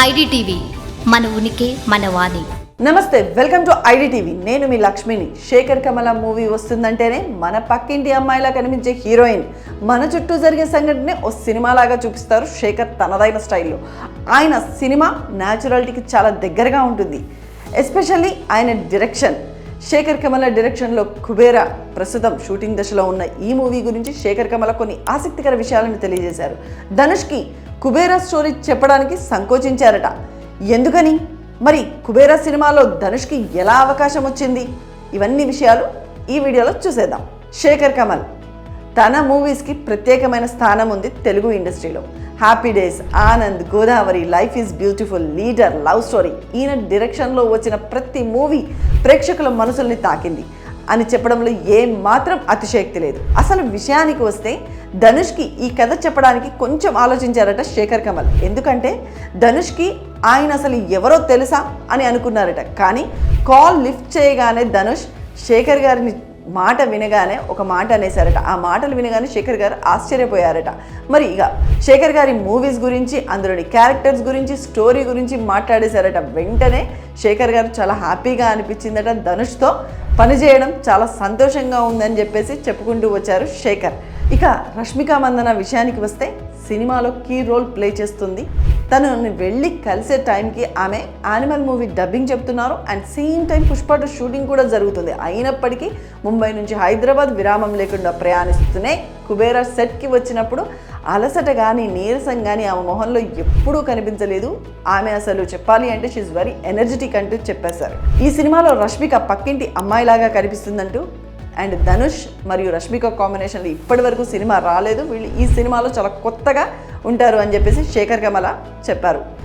IDTV మన ఉనికి మన వాణి. నమస్తే వెల్కమ్ టు ఐడిటీవీ. నేను మీ లక్ష్మిని. శేఖర్ కమల మూవీ వస్తుందంటేనే మన పక్కింటి అమ్మాయిలా కనిపించే హీరోయిన్. మన చుట్టూ జరిగే సంఘటనే ఓ సినిమాలాగా చూపిస్తారు శేఖర్ తనదైన స్టైల్లో. ఆయన సినిమా న్యాచురాలిటీకి చాలా దగ్గరగా ఉంటుంది. ఎస్పెషల్లీ ఆయన డైరెక్షన్. శేఖర్ కమల డైరెక్షన్లో కుబేరా ప్రస్తుతం షూటింగ్ దశలో ఉన్న ఈ మూవీ గురించి శేఖర్ కమల కొన్ని ఆసక్తికర విషయాలను తెలియజేశారు. ధనుష్కి కుబేరా స్టోరీ చెప్పడానికి సంకోచించారట. ఎందుకని? మరి కుబేరా సినిమాలో ధనుష్కి ఎలా అవకాశం వచ్చింది? ఇవన్నీ విషయాలు ఈ వీడియోలో చూసేద్దాం. శేఖర్ కమల్ తన మూవీస్కి ప్రత్యేకమైన స్థానం ఉంది తెలుగు ఇండస్ట్రీలో. Happy Days Anand Godavari Life Is Beautiful Leader Love Story ఈయన డైరెక్షన్లో వచ్చిన ప్రతి మూవీ ప్రేక్షకుల మనసుల్ని తాకింది. అని చెప్పడంలో ఏం మాత్రం అతిశయక్తి లేదు. అసలు విషయానికి వస్తే ధనుష్కి ఈ కథ చెప్పడానికి కొంచెం ఆలోచించారట శేఖర్ కమల్. ఎందుకంటే ధనుష్కి ఆయన అసలు ఎవరో తెలుసా అని అనుకున్నారట. కానీ కాల్ లిఫ్ట్ చేయగానే ధనుష్ శేఖర్ గారిని మాట వినగానే ఒక మాట అనేసారట ఆ మాటలు వినగానే శేఖర్ గారు ఆశ్చర్యపోయారట. మరి ఇక శేఖర్ గారి మూవీస్ గురించి అందులోని క్యారెక్టర్స్ గురించి స్టోరీ గురించి మాట్లాడేశారట. వెంటనే శేఖర్ గారు చాలా హ్యాపీగా అనిపించిందట ధనుష్తో. పనిచేయడం చాలా సంతోషంగా ఉందని చెప్పేసి చెప్పుకుంటూ వచ్చారు శేఖర్. ఇక రష్మిక మందన విషయానికి వస్తే సినిమాలో కీ రోల్ ప్లే చేస్తుంది తను వెళ్ళి కలిసే టైంకి ఆమె యానిమల్ మూవీ డబ్బింగ్ చెప్తున్నారు. And same time Pushpa shooting కూడా జరుగుతుంది. అయినప్పటికీ ముంబై నుంచి హైదరాబాద్ విరామం లేకుండా ప్రయాణిస్తూనే కుబేరా సెట్కి వచ్చినప్పుడు అలసట కానీ నీరసం కానీ ఆమె మొహంలో ఎప్పుడూ కనిపించలేదు. ఆమె అసలు చెప్పాలి అంటే షీఈ్ వెరీ ఎనర్జెటిక్ అంటూ చెప్పేశారు. ఈ సినిమాలో రష్మిక పక్కింటి అమ్మాయిలాగా కనిపిస్తుందంటూ. అండ్ ధనుష్ మరియు రష్మిక కాంబినేషన్లో ఇప్పటి వరకు సినిమా రాలేదు. వీళ్ళు ఈ సినిమాలో చాలా కొత్తగా ఉంటారు అని చెప్పేసి శేఖర్ కమల చెప్పారు.